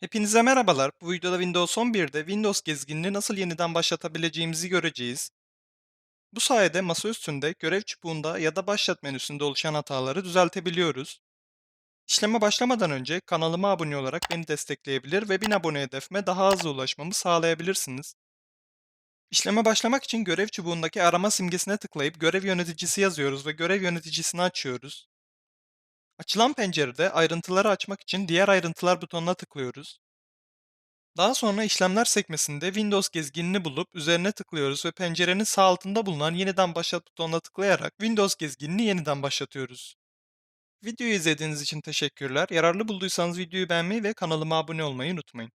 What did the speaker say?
Hepinize merhabalar. Bu videoda Windows 11'de Windows gezginini nasıl yeniden başlatabileceğimizi göreceğiz. Bu sayede masaüstünde, görev çubuğunda ya da başlat menüsünde oluşan hataları düzeltebiliyoruz. İşleme başlamadan önce kanalıma abone olarak beni destekleyebilir ve 1000 abone hedefime daha hızlı ulaşmamı sağlayabilirsiniz. İşleme başlamak için görev çubuğundaki arama simgesine tıklayıp görev yöneticisi yazıyoruz ve görev yöneticisini açıyoruz. Açılan pencerede ayrıntıları açmak için diğer ayrıntılar butonuna tıklıyoruz. Daha sonra işlemler sekmesinde Windows gezginini bulup üzerine tıklıyoruz ve pencerenin sağ altında bulunan yeniden başlat butonuna tıklayarak Windows gezginini yeniden başlatıyoruz. Videoyu izlediğiniz için teşekkürler. Yararlı bulduysanız videoyu beğenmeyi ve kanalıma abone olmayı unutmayın.